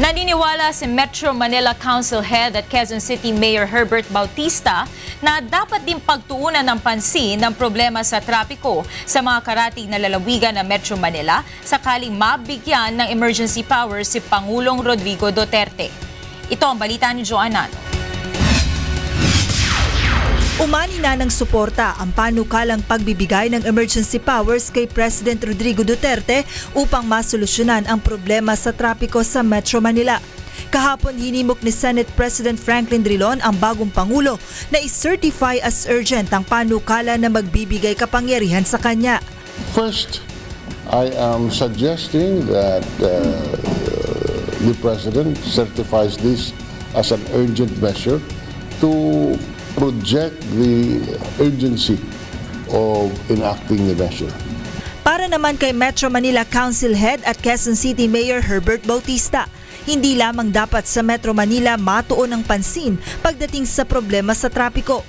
Naniniwala si Metro Manila Council Head at Quezon City Mayor Herbert Bautista na dapat din pagtuunan ng pansin ng problema sa trapiko sa mga karating na lalawigan ng Metro Manila sakaling mabigyan ng emergency powers si Pangulong Rodrigo Duterte. Ito ang balita ni Joanna. Umani na ng suporta ang panukalang pagbibigay ng emergency powers kay President Rodrigo Duterte upang masolusyonan ang problema sa trapiko sa Metro Manila. Kahapon hinimok ni Senate President Franklin Drilon ang bagong Pangulo na i-certify as urgent ang panukala na magbibigay kapangyarihan sa kanya. First, I am suggesting that uh, the President certifies this as an urgent measure to project the urgency of enacting the measure. Para naman kay Metro Manila Council Head at Quezon City Mayor Herbert Bautista, hindi lamang dapat sa Metro Manila matuon ng pansin pagdating sa problema sa trapiko.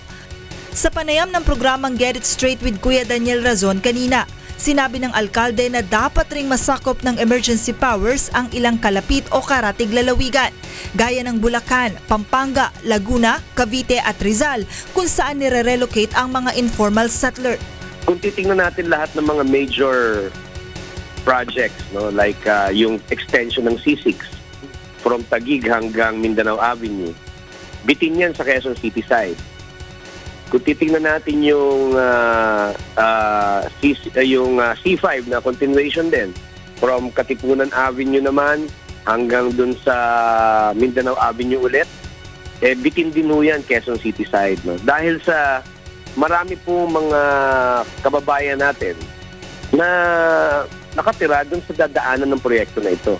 Sa panayam ng programang Get It Straight with Kuya Daniel Razon kanina, sinabi ng alkalde na dapat ring masakop ng emergency powers ang ilang kalapit o karatig lalawigan, gaya ng Bulacan, Pampanga, Laguna, Cavite at Rizal, kung saan nire-relocate ang mga informal settler. kung titingnan natin lahat ng mga major projects, no, like uh, yung extension ng C6 from Taguig hanggang Mindanao Avenue, bitin yan sa Quezon City side. Kung titingnan natin yung uh, uh, C, uh, yung uh, C5 na continuation din from Katipunan Avenue naman hanggang dun sa Mindanao Avenue ulit, eh bitin din ho yan Quezon City side. No? Dahil sa marami po mga kababayan natin na nakatira dun sa dadaanan ng proyekto na ito.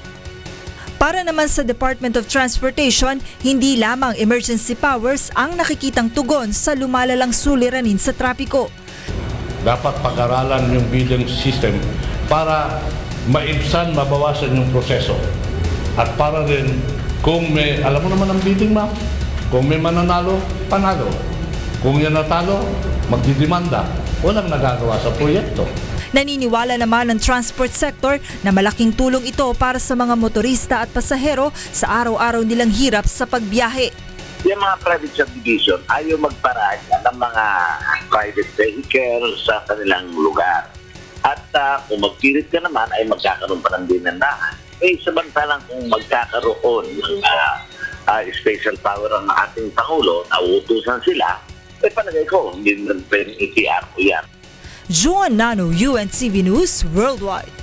Para naman sa Department of Transportation, hindi lamang emergency powers ang nakikitang tugon sa lumalalang suliranin sa trapiko. dapat pag-aralan yung bidding system para maibsan, mabawasan yung proseso. At para rin, kung may, alam mo naman ang bidding ma'am, kung may mananalo, panalo. Kung yan natalo, magdidemanda. Walang nagagawa sa proyekto. Naniniwala naman ang transport sector na malaking tulong ito para sa mga motorista at pasahero sa araw-araw nilang hirap sa pagbiyahe. yung mga private subdivision ayaw magparada ng mga private vehicle sa kanilang lugar. At ah, kung magpilit ka naman ay magkakaroon pa ng dinandahan. Eh, samantalang kung magkakaroon ng ah, ah, special power ang ating Pangulo, nauutusan sila, eh palagay ko, hindi na pwedeng i-PR ko yan. Joan Nano, UNCV News Worldwide.